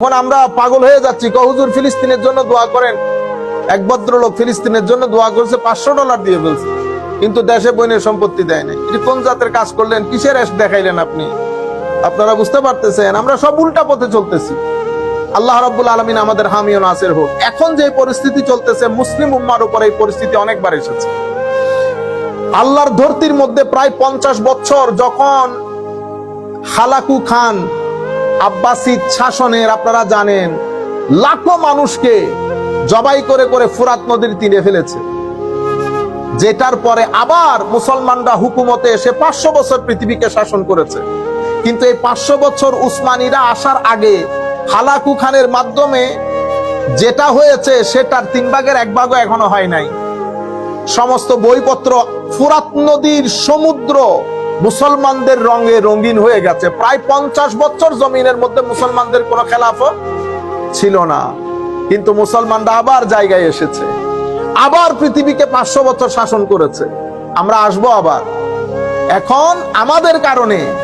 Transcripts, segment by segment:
এখন আমরা পাগল হয়ে যাচ্ছি। কহুজুর ফিলিস্তিনের জন্য দোয়া করেন? এক ভদ্রলোক ফিলিস্তিনের জন্য দোয়া করেছে, পাঁচশো ডলার দিয়ে ফেলছে। কিন্তু দেশে বইনের সম্পত্তি দেয় নাই। এটি কোন জাতের কাজ করলেন? কিসের এস দেখাইলেন আপনি? আপনারা বুঝতে পারতেছেন, আমরা সব উল্টা পথে চলতেছি। আল্লাহ রাব্বুল আলমিন আমাদের হামিও নাসের হোক। এখন যে পরিস্থিতি চলতেছে, মুসলিম উম্মার উপর এই পরিস্থিতি অনেকবার এসেছে। আল্লাহর ধরতির মধ্যে প্রায় পঞ্চাশ বছর যখন হালাকু খান আব্বাসিদ শাসনের, আপনারা জানেন, লাখো মানুষকে জবাই করে করে ফুরাত নদীর তীরে ফেলেছে। যেটার পরে আবার মুসলমানরা হুকুমতে এসে পাঁচশো বছর পৃথিবীকে শাসন করেছে। কিন্তু এই পাঁচশো বছর উসমানীরা আসার আগে হালাকু খানের মাধ্যমে যেটা হয়েছে, সেটার তিন ভাগের এক ভাগও এখনও হয় নাই। সমস্ত বইপত্র ফুরাত নদীর সমুদ্র মুসলমানদের রঙে রঙিন হয়ে গেছে। প্রায় পঞ্চাশ বছর জমিনের মধ্যে মুসলমানদের কোনো খেলাফত ছিল না। কিন্তু মুসলমানরা আবার জায়গায় এসেছে। আবার পৃথিবীকে পাঁচশো বছর শাসন করেছে। আমরা আসব আবার। এখন আমাদের কারণে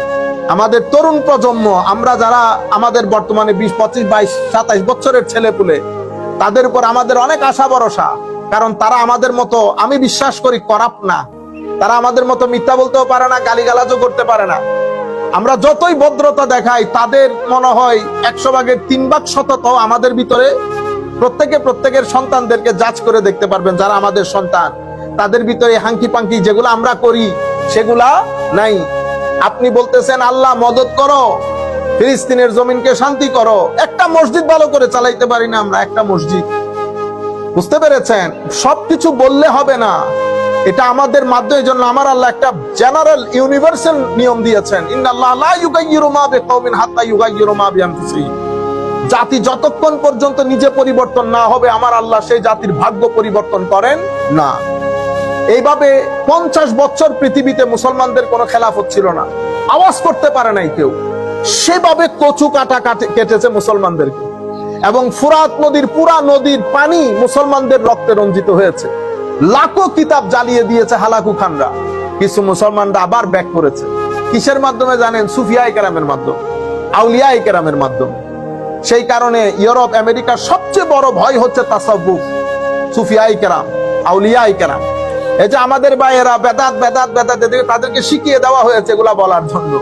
আমাদের তরুণ প্রজন্ম, আমরা যারা আমাদের বর্তমানে বিশ, পঁচিশ, বাইশ, সাতাইশ বছরের ছেলে পুলে তাদের উপর আমাদের অনেক আশা ভরসা। কারণ তারা আমাদের মতো, আমি বিশ্বাস করি করাপ না। তারা আমাদের মতো মিথ্যা বলতেও পারে না, গালিগালাজও করতে পারে না। আমরা যতই ভদ্রতা দেখাই, তাদের মনে হয় একশো ভাগের তিন ভাগ শতত আমাদের ভিতরে প্রত্যেকে প্রত্যেকের সন্তানদেরকে যাচ করে দেখতে পারবেন যারা আমাদের সন্তান। তাদের ভিতরে হাঙ্কি পাঙ্কি যেগুলো আমরা করি, সেগুলা নাই। আপনি বলতেছেন, আল্লাহ, মদত করো, ফিলিস্তিনের জমিনকে শান্তি করো। একটা মসজিদ ভালো করে চালাইতে পারি না আমরা, একটা মসজিদ। বুঝতে পেরেছেন? সবকিছু বললে হবে না। এটা আমাদের মাধ্যমে জন্য আমার আল্লাহ একটা জেনারেল ইউনিভার্সাল নিয়ম দিয়েছেন। জাতি যতক্ষণ পর্যন্ত নিজে পরিবর্তন না হবে, আমার আল্লাহ সেই জাতির ভাগ্য পরিবর্তন করেন না। এইভাবে পঞ্চাশ বছর পৃথিবীতে মুসলমানদের কোনো খেলাফত ছিল না। আওয়াজ করতে পারে নাই কেউ। সেভাবে কচু কাটে, কেটেছে মুসলমানদেরকে। এবং ফুরাত নদীর, পুরা নদীর পানি মুসলমানদের রক্তে রঞ্জিত হয়েছে। লাখো কিতাব জ্বালিয়ে দিয়েছে হালাকু খানরা। কিছু মুসলমানরা আবার ব্যাক করেছে। কিসের মাধ্যমে জানেন? সুফিয়া কেরামের মাধ্যমে আউলিয়া কেরামের মাধ্যমে। সেই কারণে ইউরোপ আমেরিকার সবচেয়ে বড় ভয় হচ্ছে তাসাব্বুফ সুফিয়াই কেরাম, আউলিয়াই কেরাম। এই যে আমাদের ভাইয়েরা বেদাত বেদাত বেদাত তাদেরকে শিখিয়ে দেওয়া হয়েছে এগুলা বলার জন্য।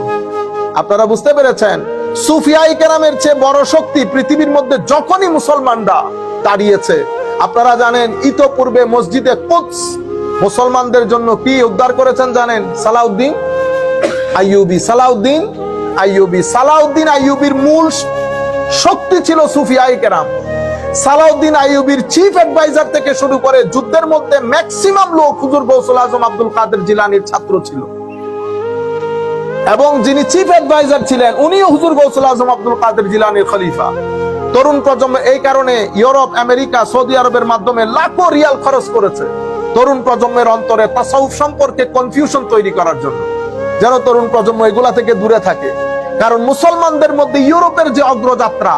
আপনারা বুঝতে পেরেছেন? সুফিয়াই কেরামের চেয়ে বড় শক্তি পৃথিবীর মধ্যে যখনই মুসলমানরা দাঁড়িয়েছে আপনারা জানেন, ইতোপূর্বে মসজিদে কুদস মুসলমানদের জন্য কি উদ্ধার করেছেন জানেন? সালাউদ্দিন আইয়ুবি। সালাউদ্দিন আইয়ুবি। সালাউদ্দিন আইয়ুবির মূল শক্তি ছিল সুফিয়াই কেরাম। সালাউদ্দিন আইয়ুবির চিফ অ্যাডভাইজার থেকে শুরু করে যুদ্ধের মধ্যে ম্যাক্সিমাম লোক হুজুর গৌসুল আজম আব্দুল কাদের জিলানির ছাত্র ছিল। এবং যিনি চিফ অ্যাডভাইজার ছিলেন, উনিও হুজুর গৌসুল আজম আব্দুল কাদের জিলানির খলিফা। তরুণ প্রজন্ম এই কারণে ইউরোপ, আমেরিকা, সৌদি আরবের মাধ্যমে লাখো রিয়াল খরচ করেছে। তরুণ প্রজন্মের অন্তরে তাসাউফ সম্পর্কে কনফিউশন তৈরি করার জন্য। যেন তরুণ প্রজন্ম এগুলা থেকে দূরে থাকে। কারণ মুসলমানদের মধ্যে ইউরোপের যে অগ্রযাত্রা,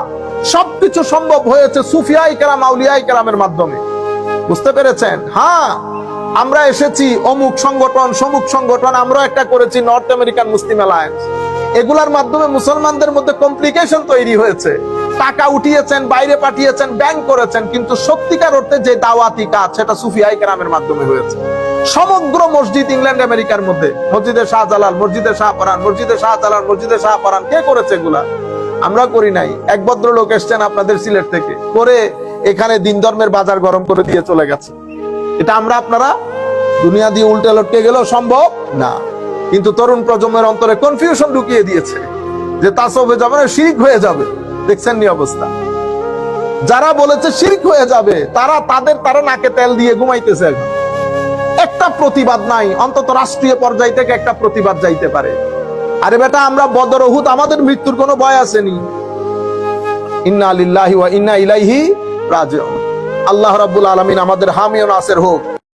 সবকিছু সম্ভব হয়েছে সুফিয়াই কেরাম, আউলিয়াই কেরামের মাধ্যমে। বুঝতে পেরেছেন? হ্যাঁ আমরা এসেছি অমুক সংগঠন, সমুক সংগঠন আমরা একটা করেছি নর্থ আমেরিকান মুসলিম অ্যালায়েন্স এগুলার মাধ্যমে মুসলমানদের মধ্যে কমপ্লিকেশন তৈরি হয়েছে। টাকা উঠিয়েছেন, বাইরে পাঠিয়েছেন ব্যাংক করেছেন, কিন্তু সত্যিকার অর্থে যে দাওয়াতি কাজ সেটা সুফিয়াই কেরামের মাধ্যমে হয়েছে। সমগ্র মসজিদ ইংল্যান্ড, আমেরিকার মধ্যে, মসজিদে শাহজালাল, মসজিদে শাহপরান মসজিদে শাহজালাল, মসজিদে শাহপরান কে করেছে এগুলা? আমরা করি নাই। এক ভদ্রলোক এসছেন আপনাদের সিলেট থেকে, করে এখানে দিন ধর্মের বাজার গরম করে দিয়ে চলে গেছে। এটা আমরা আপনারা দুনিয়া দিয়ে উল্টে লটকে গেলেও সম্ভব না। কিন্তু তরুণ প্রজন্মের অন্তরে কনফিউশন ঢুকিয়ে দিয়েছে যে তাসবে যাবে না শিরিক হয়ে যাবে। দেখছেন নি অবস্থা? যারা বলেছে শিরিক হয়ে যাবে, তারা তাদের তারা নাকে তেল দিয়ে ঘুমাইতেছে। একটা প্রতিবাদ নাই, অন্তত রাষ্ট্রীয় পর্যায় থেকে একটা প্রতিবাদ যাইতে পারে। আরে বেটা, আমরা বদর উহুদ আমাদের মৃত্যুর কোনো ভয় আসেনি। ইন্না আলিল্লাহি ইন্না ইলাইহি রাজিউন। আল্লাহ রাব্বুল আলামিন আমাদের হামি ও নাসির হোক।